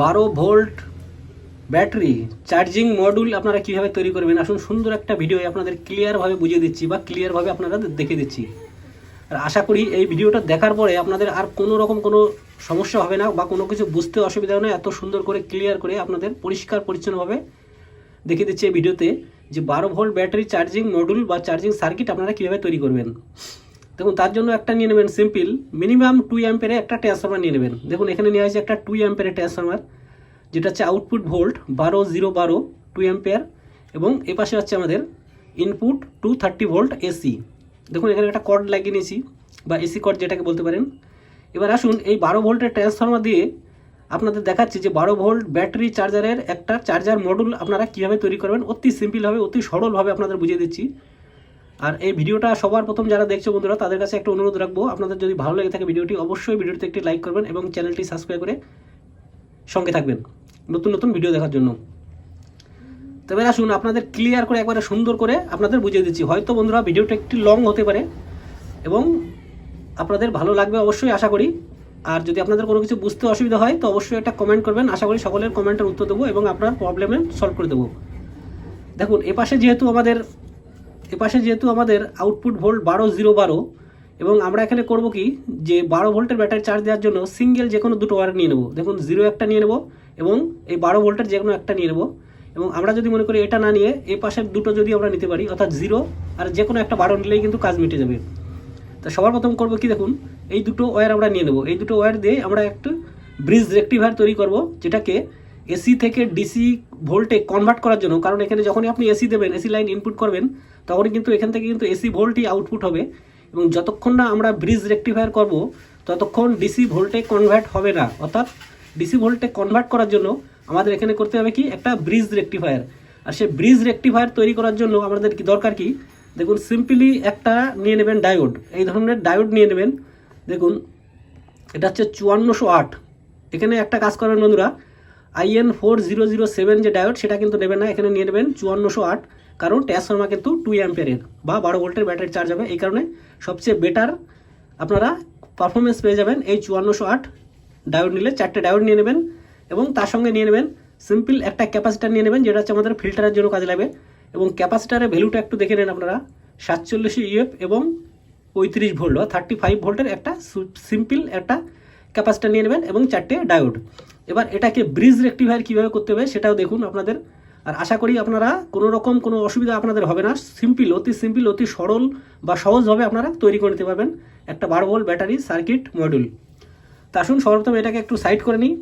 বারো volt battery charging module আপনারা কীভাবে তৈরি করবেন? আসুন, সুন্দর একটা ভিডিও আপনাদের ক্লিয়ারভাবে বুঝিয়ে দিচ্ছি বা ক্লিয়ারভাবে আপনারা দেখে দিচ্ছি। আর আশা করি এই ভিডিওটা দেখার পরে আপনাদের আর কোনো রকম কোনো সমস্যা হবে না বা কোনো কিছু বুঝতে অসুবিধা হবে এত সুন্দর করে ক্লিয়ার করে আপনাদের পরিষ্কার, পরিচ্ছন্নভাবে দেখিয়ে দিচ্ছি এই ভিডিওতে যে বারো ভোল্ট ব্যাটারি চার্জিং মডিউল বা চার্জিং সার্কিট আপনারা কীভাবে তৈরি করবেন। দেখুন, তার জন্য একটা নিয়ে নেবেন সিম্পল মিনিমাম টু অ্যাম্পেরে একটা ট্রান্সফরমার নিয়ে নেবেন। দেখুন, এখানে নিয়ে আসছে একটা টু অ্যাম্পের ট্রান্সফরমার যেটা হচ্ছে আউটপুট ভোল্ট বারো জিরো বারো টু অ্যাম্পেয়ার এবং এ পাশে হচ্ছে আমাদের input two thirty volt AC দেখুন, এখানে একটা কর্ড লাগিয়ে নিয়েছি, বা এসি কর্ড যেটাকে বলতে পারেন। এবার আসুন, এই বারো ভোল্টের ট্রান্সফরমার দিয়ে আপনাদের দেখাচ্ছি যে বারো ভোল্ট ব্যাটারি চার্জারের একটা চার্জার মডুল আপনারা কীভাবে তৈরি করবেন। অতি সিম্পলভাবে অতি সরলভাবে আপনাদের বুঝিয়ে দিচ্ছি। আর এই ভিডিওটা সবার প্রথম যারা দেখছ বন্ধুরা, তাদের কাছে একটা অনুরোধ রাখব। আপনাদের যদি ভালো লেগে থাকে ভিডিওটি, অবশ্যই ভিডিওতে একটি লাইক করবেন এবং চ্যানেলটি সাবস্ক্রাইব করে সঙ্গে থাকবেন নতুন নতুন ভিডিও দেখার জন্য। তবে আসুন, আপনাদের ক্লিয়ার করে একবারে সুন্দর করে আপনাদের বুঝিয়ে দিচ্ছি। হয়তো বন্ধুরা ভিডিওটা একটু লং হতে পারে এবং আপনাদের ভালো লাগবে অবশ্যই আশা করি। আর যদি আপনাদের কোনো কিছু বুঝতে অসুবিধা হয়, তো অবশ্যই একটা কমেন্ট করবেন। আশা করি সকলের কমেন্টের উত্তর দেবো এবং আপনার প্রবলেমের সলভ করে দেবো। দেখুন, এপাশে যেহেতু আমাদের এপাশে যেহেতু আমাদের আউটপুট ভোল্ট বারো জিরো বারো, এবং আমরা এখানে করব কি? যে বারো ভোল্টের ব্যাটারি চার্জ দেওয়ার জন্য সিঙ্গেল যে কোনো দুটো ওয়ার নিয়ে নেব। দেখুন জিরো একটা নিয়ে নেব এবং এই বারো ভোল্টের যে কোনো একটা নিয়ে নেব। এবং আমরা যদি মনে করি এটা না নিয়ে এই পাশের দুটো যদি আমরা নিতে পারি, অর্থাৎ জিরো আর যে কোনো একটা বারো নিলেই কিন্তু কাজ মিটে যাবে। তা সবার প্রথম করব কি দেখুন? এই দুটো ওয়্যার আমরা নিয়ে নেব। এই দুটো ওয়্যার দিয়ে আমরা একটু ব্রিজ রেক্টিভার তৈরি করব, যেটাকে এসি থেকে ডিসি ভোল্টে কনভার্ট করার জন্য, কারণ এখানে যখনই আপনি এসি দেবেন, এসি লাইন ইনপুট করবেন, তখনই কিন্তু এখান থেকে কিন্তু এসি ভোল্টই আউটপুট হবে। এবং যতক্ষণ না আমরা ব্রিজ রেক্টিফায়ার করব, ততক্ষণ ডিসি ভোল্টে কনভার্ট হবে না। অর্থাৎ ডিসি ভোল্টে কনভার্ট করার জন্য আমাদের এখানে করতে হবে কি? একটা ব্রিজ রেক্টিফায়ার আর সেই ব্রিজ রেক্টিফায়ার তৈরি করার জন্য আমাদের কি দরকার কি? দেখুন সিম্পলি একটা নিয়ে নেবেন ডায়োড এই ধরনের ডায়োড নিয়ে নেবেন। দেখুন, এটা হচ্ছে চুয়ান্নশো আট। এখানে একটা কাজ করেন বন্ধুরা IN four zero zero seven যে ডায়োড, সেটা কিন্তু নেবেন না, এখানে নিয়ে নেবেন চুয়ান্নশো আট। কারণ ট্রান্সফর্মার কিন্তু টু অ্যাম্পিয়ারের বা বারো ভোল্টের ব্যাটারি চার্জ হবে। এই কারণে সবচেয়ে বেটার আপনারা পারফরমেন্স পেয়ে যাবেন এই চুয়ান্নশো আট ডায়োড নিলে। চারটে ডায়োড নিয়ে নেবেন এবং তার সঙ্গে নিয়ে নেবেন সিম্পল একটা ক্যাপাসিটার নিয়ে নেবেন, যেটা হচ্ছে আমাদের ফিল্টারের জন্য কাজে লাগবে এবং ক্যাপাসিটারের ভ্যালুটা একটু দেখে নেন আপনারা। সাতচল্লিশ ইউএফ এবং পঁয়ত্রিশ ভোল্ট বা থার্টি ফাইভ ভোল্টের একটা সিম্পল একটা ক্যাপাসিটার নিয়ে নেবেন এবং চারটে ডায়োড। এবার এটাকে ব্রিজ রেক্টিফায়ার কীভাবে করতে হবে সেটাও দেখুন আপনাদের। আর আশা করি আপনারা কোনো রকম কোনো অসুবিধা আপনাদের হবে না। সিম্পল অতি সিম্পল অতি সরল বা সহজভাবে আপনারা তৈরি করে নিতে পারবেন একটা বারো ভোল্ট ব্যাটারি সার্কিট মডিউল তা আসুন সর্বপ্রথম এটাকে একটু সাইড করে নিই।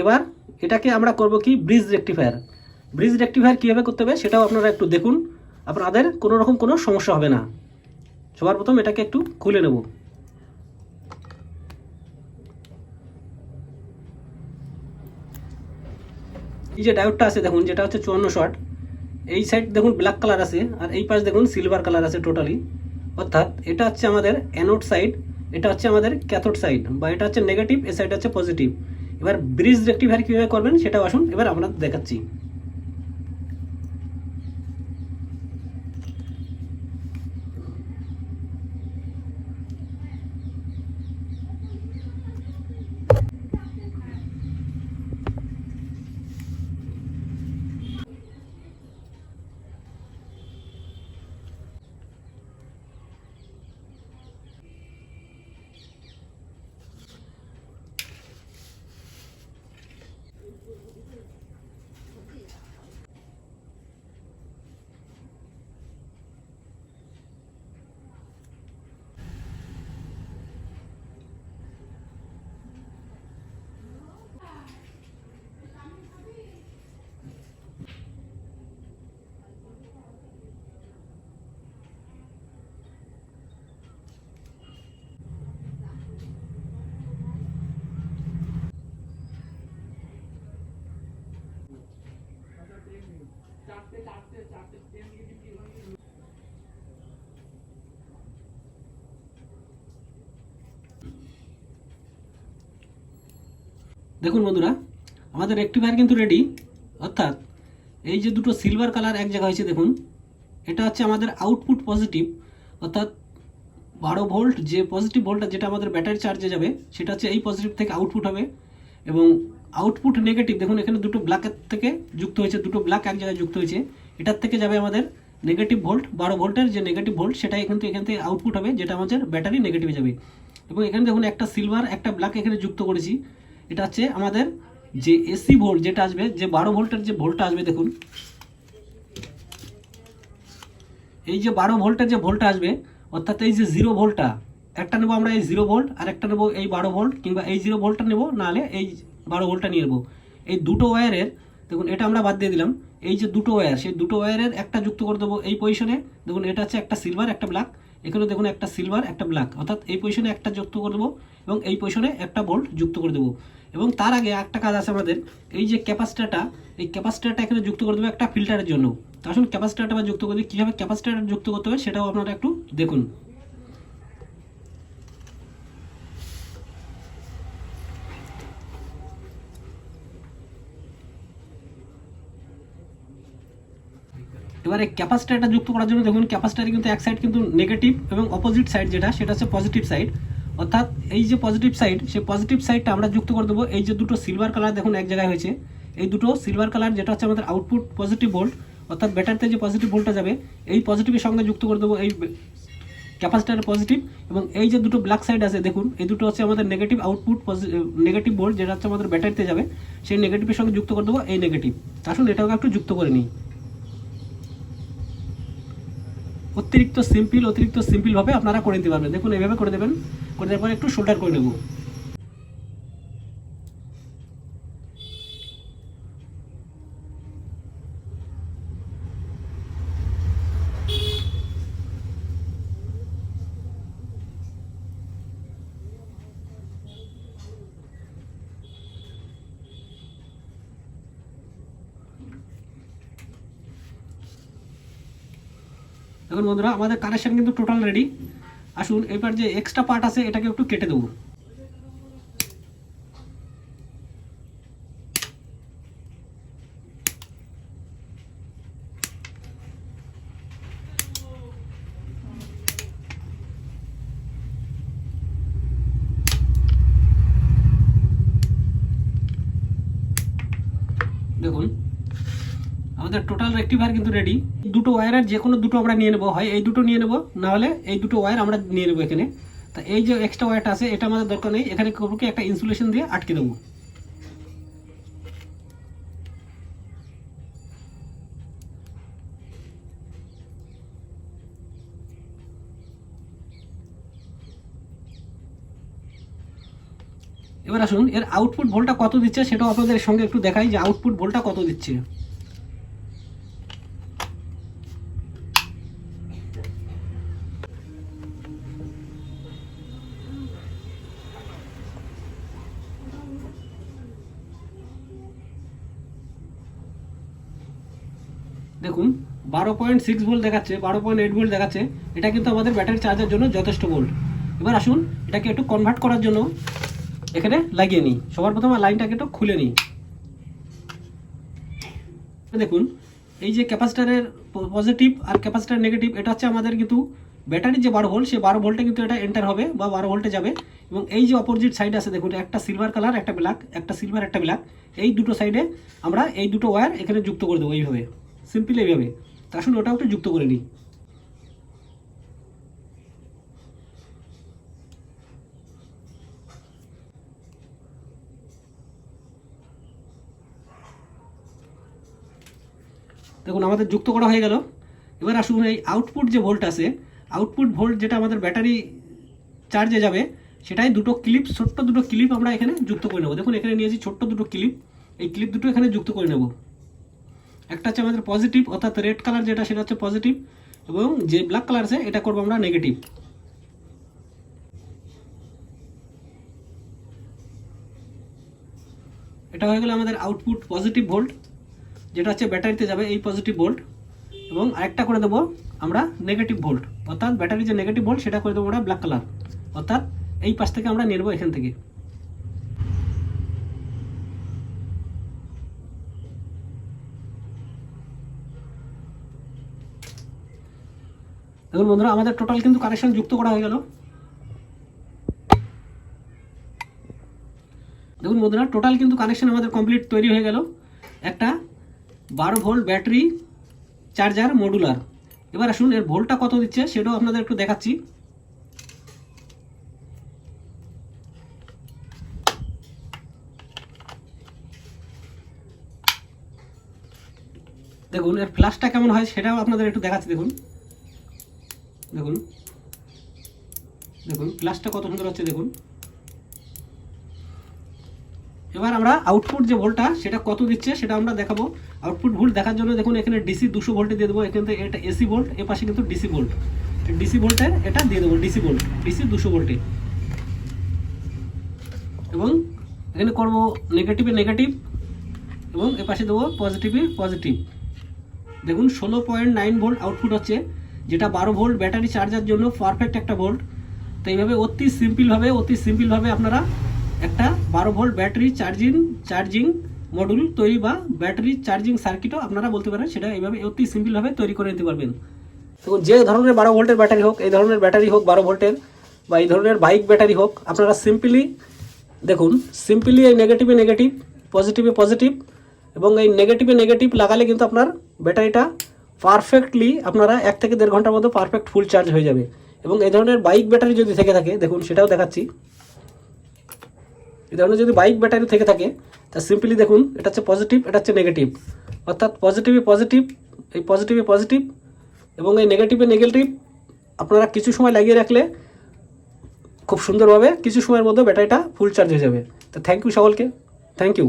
এবার এটাকে আমরা করব কি? ব্রিজ রেক্টিফায়ার ব্রিজ রেক্টিফায়ার কীভাবে করতে হবে সেটাও আপনারা একটু দেখুন। আপনাদের কোনো রকম কোনো সমস্যা হবে না। সবার প্রথম এটাকে একটু খুলে নেব। এই যে ডায়োডটা আছে, দেখুন, যেটা হচ্ছে চুয়ান্ন শট, এই সাইড দেখুন ব্ল্যাক কালার আছে, আর এই পাশ দেখুন সিলভার কালার আছে টোটালি অর্থাৎ এটা হচ্ছে আমাদের অ্যানোড সাইড এটা হচ্ছে আমাদের ক্যাথোড সাইড বা এটা হচ্ছে নেগেটিভ এ সাইড হচ্ছে পজিটিভ এবার ব্রিজ রেক্টিফায়ার কীভাবে করবেন, সেটাও আসুন, এবার আমরা দেখাচ্ছি। দেখুন বন্ধুরা, আমাদের রেক্টিফায়ার কিন্তু রেডি অর্থাৎ এই যে দুটো সিলভার কালার এক জায়গায় হয়েছে, দেখুন, এটা হচ্ছে আমাদের আউটপুট পজিটিভ অর্থাৎ বারো ভোল্ট যে পজিটিভ ভোল্টটা যেটা আমাদের ব্যাটারি চার্জে যাবে, সেটা হচ্ছে এই পজিটিভ থেকে আউটপুট হবে। এবং আউটপুট নেগেটিভ দেখুন, এখানে দুটো ব্ল্যাকের থেকে যুক্ত হয়েছে, দুটো ব্ল্যাক এক জায়গায় যুক্ত হয়েছে। এটার থেকে যাবে আমাদের নেগেটিভ ভোল্ট বারো ভোল্টের যে নেগেটিভ ভোল্ট সেটাই কিন্তু এখান থেকে আউটপুট হবে, যেটা আমাদের ব্যাটারি নেগেটিভে যাবে। এবং এখানে দেখুন, একটা সিলভার একটা ব্ল্যাক এখানে যুক্ত করেছি। এটা হচ্ছে আমাদের যে এসি ভোল্ট যেটা আসবে, যে বারো ভোল্টের যে ভোল্টটা আসবে দেখুন। এই যে বারো ভোল্টের যে ভোল্টটা আসবে, অর্থাৎ এই যে জিরো ভোল্টটা একটা নেব আমরা এই জিরো ভোল্ট আর একটা নেব এই বারো ভোল্ট কিংবা এই জিরো ভোল্টটা নেব, নাহলে এই বারো ভোল্টটা নিয়ে নেব। এই দুটো ওয়্যারের দেখুন, এটা আমরা বাদ দিয়ে দিলাম। এই যে দুটো ওয়্যার সেই দুটো ওয়্যারের একটা যুক্ত করে দেবো এই পজিশনে দেখুন, এটা হচ্ছে একটা সিলভার একটা ব্ল্যাক এখানে দেখুন, একটা সিলভার একটা ব্ল্যাক অর্থাৎ এই পজিশনে একটা যুক্ত করে দেবো এবং এই পজিশনে একটা ভোল্ট যুক্ত করে দেবো। এবং তার আগে একটা কাজ আছে আমাদের, এই যে ক্যাপাসিটারটা, এই ক্যাপাসিটারটা এখানে যুক্ত করে দেবো একটা ফিল্টারের জন্য। তো আসুন, ক্যাপাসিটারটা যুক্ত করে কীভাবে ক্যাপাসিটার যুক্ত করতে হবে সেটাও আপনারা একটু দেখুন। এবারে ক্যাপাসিটারটা যুক্ত করার জন্য দেখুন, ক্যাপাসিটারে কিন্তু এক সাইড কিন্তু নেগেটিভ এবং অপোজিট সাইড যেটা, সেটা হচ্ছে পজিটিভ সাইড অর্থাৎ এই যে পজিটিভ সাইড সেই পজিটিভ সাইডটা আমরা যুক্ত করে দেবো। এই যে দুটো সিলভার কালার দেখুন এক জায়গায় হয়েছে। এই দুটো সিলভার কালার যেটা হচ্ছে আমাদের আউটপুট পজিটিভ ভোল্ট অর্থাৎ ব্যাটারিতে যে পজিটিভ ভোল্টটা যাবে, এই পজিটিভের সঙ্গে যুক্ত করে দেবো এই ক্যাপাসিটার পজিটিভ এবং এই যে দুটো ব্ল্যাক সাইড আছে, দেখুন, এই দুটো হচ্ছে আমাদের নেগেটিভ আউটপুট নেগেটিভ ভোল্ট যেটা হচ্ছে আমাদের ব্যাটারিতে যাবে। সেই নেগেটিভের সঙ্গে যুক্ত করে দেবো এই নেগেটিভ আসুন এটাকে একটু যুক্ত করে নিই। অতিরিক্ত সিম্পল অতিরিক্ত সিম্পলভাবে আপনারা করে নিতে পারবেন। দেখুন, এইভাবে করে দেবেন। করে দেওয়ার পরে একটু শোল্ডার করে নেব। এখন বন্ধুরা আমাদের কানেকশন কিন্তু টোটাল রেডি আসুন এবার যে এক্সট্রা পার্ট আছে এটাকে একটু কেটে দেবো দেখুন আমাদের টোটাল রেক্টিফায়ার কিন্তু রেডি দুটো ওয়্যারের যে কোনো দুটো আমরা নিয়ে নেব। হয় এই দুটো নিয়ে নেব নাহলে এই দুটো ওয়্যার আমরা নিয়ে নেব এখানে। তা এই যে এক্সট্রা ওয়্যারটা আছে, এটা আমাদের দরকার নেই। এখানে করব একটা ইনসুলেশন দিয়ে আটকে দেবো। এবার আসুন, এর আউটপুট ভোল্টটা কত দিচ্ছে সেটাও আপনাদের সঙ্গে একটু দেখাই যে আউটপুট ভোল্টটা কত দিচ্ছে। দেখুন, বারো পয়েন্ট সিক্স ভোল্ট দেখাচ্ছে, বারো পয়েন্ট এইট ভোল্ট দেখাচ্ছে, এটা কিন্তু আমাদের ব্যাটারি চার্জের জন্য যথেষ্ট ভোল্ট এবার আসুন, এটাকে একটু কনভার্ট করার জন্য এখানে লাগিয়ে নিই। সবার প্রথমে লাইনটাকে একটু খুলে নিই। দেখুন, এই যে ক্যাপাসিটারের পজিটিভ আর ক্যাপাসিটার নেগেটিভ এটা হচ্ছে আমাদের কিন্তু ব্যাটারির যে বারো ভোল্ট সেই বারো ভোল্টে কিন্তু এটা এন্টার হবে বা বারো ভোল্টে যাবে। এবং এই যে অপোজিট সাইড আছে, দেখুন, একটা সিলভার কালার একটা ব্ল্যাক একটা সিলভার একটা ব্ল্যাক এই দুটো সাইডে আমরা এই দুটো ওয়্যার এখানে যুক্ত করে দেবো এইভাবে। সিম্পল এইভাবে তা আসুন, ওটাও একটু যুক্ত করে নিই। দেখুন, আমাদের যুক্ত করা হয়ে গেল। এবার আসুন, এই আউটপুট যে ভোল্ট আছে আউটপুট ভোল্ট যেটা আমাদের ব্যাটারি চার্জে যাবে, সেটাই দুটো ক্লিপ ছোট্ট দুটো ক্লিপ আমরা এখানে যুক্ত করে নেব। দেখুন, এখানে নিয়েছি ছোট্ট দুটো ক্লিপ এই ক্লিপ দুটো এখানে যুক্ত করে নেব। একটা হচ্ছে আমাদের পজিটিভ অর্থাৎ রেড কালার যেটা, সেটা হচ্ছে পজিটিভ এবং যে ব্ল্যাক কালার আছে, এটা করব আমরা নেগেটিভ এটা হয়ে গেল আমাদের আউটপুট পজিটিভ ভোল্ট যেটা হচ্ছে ব্যাটারিতে যাবে এই পজিটিভ ভোল্ট এবং আরেকটা করে দেবো আমরা নেগেটিভ ভোল্ট অর্থাৎ ব্যাটারি যে নেগেটিভ ভোল্ট সেটা করে দেবো আমরা ব্ল্যাক কালার অর্থাৎ এই পাশ থেকে আমরা নেব এখান থেকে। দেখুন বন্ধুরা, আমাদের টোটাল কিন্তু কানেকশন যুক্ত করা হয়ে গেল। দেখুন বন্ধুরা টোটাল কিন্তু কানেকশন আমাদের কমপ্লিট তৈরি হয়ে গেল। একটা বারো ভোল্ট ব্যাটারি চার্জার মডুলার এবার আসুন, এর ভোল্টটা কত দিচ্ছে সেটাও আপনাদের একটু দেখাচ্ছি। দেখুন, এর ফ্ল্যাশটা কেমন হয় সেটাও আপনাদের একটু দেখাচ্ছি, দেখুন। দেখুন। দেখুন ফ্ল্যাশটা কত সুন্দর হচ্ছে দেখুন। এবার আমরা আউটপুট যে ভোল্টটা সেটা কত দিচ্ছে সেটা আমরা দেখাবো। আউটপুট ভোল্ট দেখার জন্য দেখুন, এখানে ডিসি দুশো ভোল্টে দিয়ে দেবো। এখানে এটা এসি ভোল্ট এ পাশে কিন্তু ডিসি ভোল্ট ডিসি ভোল্টের এটা দিয়ে দেবো ডিসি ভোল্ট ডিসি দুশো ভোল্টে এবং এখানে করব নেগেটিভে নেগেটিভ এবং এ পাশে দেবো পজিটিভে পজিটিভ দেখুন, ষোলো পয়েন্ট নাইন ভোল্ট আউটপুট হচ্ছে। যেটা বারো ভোল্ট ব্যাটারি চার্জার জন্য পারফেক্ট একটা ভোল্ট তো এইভাবে অতি সিম্পলভাবে অতি সিম্পলভাবে আপনারা একটা বারো volt battery charging charging module তৈরি বা ব্যাটারি চার্জিং সার্কিটও আপনারা বলতে পারেন, সেটা এইভাবে অতি সিম্পলভাবে তৈরি করে নিতে পারবেন। দেখুন, যে ধরনের বারো ভোল্টের ব্যাটারি হোক, এই ধরনের ব্যাটারি হোক বারো ভোল্টের, বা এই ধরনের বাইক ব্যাটারি হোক, আপনারা সিম্পলি দেখুন সিম্পলি এই নেগেটিভে নেগেটিভ পজিটিভে পজিটিভ এবং এই নেগেটিভে নেগেটিভ লাগালে কিন্তু আপনার ব্যাটারিটা পারফেক্টলি আপনারা এক থেকে দেড় ঘণ্টার মধ্যে পারফেক্ট ফুল চার্জ হয়ে যাবে। এবং এই ধরনের বাইক ব্যাটারি যদি থেকে থাকে, দেখুন সেটাও দেখাচ্ছি। এই ধরনের যদি বাইক ব্যাটারি থেকে থাকে, তা সিম্পলি দেখুন, এটা হচ্ছে পজিটিভ এটা হচ্ছে নেগেটিভ অর্থাৎ পজিটিভে পজিটিভ এই পজিটিভে পজিটিভ এবং এই নেগেটিভে নেগেটিভ আপনারা কিছু সময় লাগিয়ে রাখলে খুব সুন্দরভাবে কিছু সময়ের মধ্যে ব্যাটারিটা ফুল চার্জ হয়ে যাবে। তো থ্যাংক ইউ সকলকে। Thank you